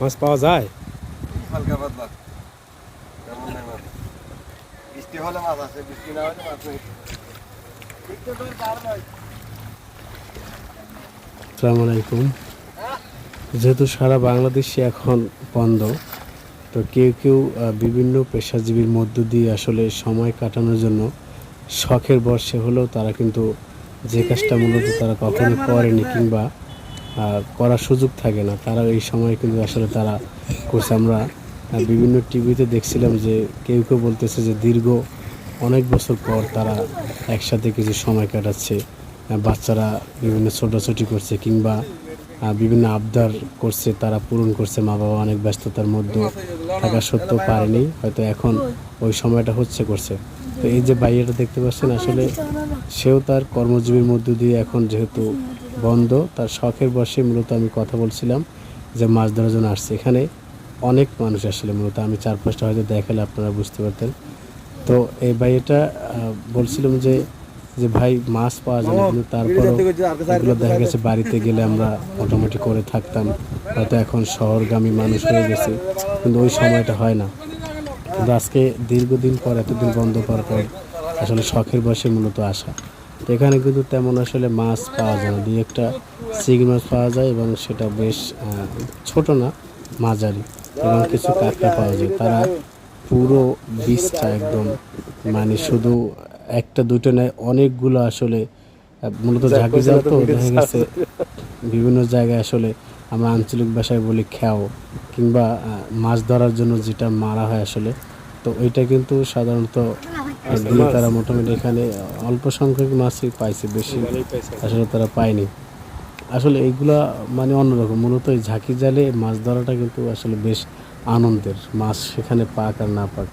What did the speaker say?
মাছ পাওয়া যায় হালকা পাতলা। তেমন নাই মাছ বৃষ্টি হলে মাছ আছে বৃষ্টি না হলে মাছ নেই। আসসালামু আলাইকুম। যেহেতু সারা বাংলাদেশে এখন বন্ধ তো কেউ কেউ বিভিন্ন পেশাজীবীর মধ্য দিয়ে আসলে সময় কাটানোর জন্য শখের বর্ষে হলেও তারা কিন্তু যে কাজটা মূলত তারা কখনো করেনি কিংবা করার সুযোগ থাকে না। তারা এই সময় কিন্তু আসলে তারা করছে। আমরা বিভিন্ন টিভিতে দেখছিলাম যে কেউ কেউ বলতেছে যে দীর্ঘ অনেক বছর পর তারা একসাথে কিছু সময় কাটাচ্ছে। বাচ্চারা বিভিন্ন ছোটাছুটি করছে কিংবা বিভিন্ন আবদার করছে, তারা পূরণ করছে। মা বাবা অনেক ব্যস্ততার মধ্যে থাকা সত্ত্বেও পারেনি। হয়তো এখন ওই সময়টা হচ্ছে করছে। তো এই যে বাইরেটা দেখতে পাচ্ছেন, আসলে সেও তার কর্মজীবীর মধ্য দিয়ে এখন যেহেতু বন্ধ, তার শখের বসে মূলত আমি কথা বলছিলাম যে মাছ ধরার জন্য আসছে। এখানে অনেক মানুষ আসলে মূলত, আমি চার পাঁচটা হয়তো দেখালে আপনারা বুঝতে পারতেন। তো এই বাইরেটা বলছিলাম যে যে ভাই মাছ পাওয়া যায় কিন্তু তারপরও দেখা গেছে বাড়িতে গেলে আমরা মোটামুটি করে থাকতাম। হয়তো এখন শহরগামী মানুষ হয়ে গেছে, কিন্তু ওই সময়টা হয় না। কিন্তু আজকে দীর্ঘদিন পর, এতদিন বন্ধ করার পর আসলে শখের বসে মূলত আসা। তো এখানে কিন্তু তেমন আসলে মাছ পাওয়া যায় না। দুই একটা চিংড়ি মাছ পাওয়া যায় এবং সেটা বেশ ছোট না মাঝারি এবং কিছু কাঁকড়া পাওয়া যায়। তারা পুরো বীজটা একদম মানে শুধু একটা দুটো নয় অনেকগুলো আসলে মূলত ঝাঁকি জাল তো দেখা গেছে বিভিন্ন জায়গায় আসলে আমরা আঞ্চলিক ভাষায় বলি খ্যাও কিংবা মাছ ধরার জন্য যেটা মারা হয় আসলে তো ওইটা কিন্তু সাধারণত দিয়ে তারা মোটামুটি এখানে অল্প সংখ্যক মাছই পাইছে বেশি আসলে তারা পায়নি। আসলে এইগুলা মানে অন্যরকম মূলত এই ঝাঁকি জালে মাছ ধরাটা কিন্তু আসলে বেশ আনন্দের। মাছ সেখানে পাক আর না পাক।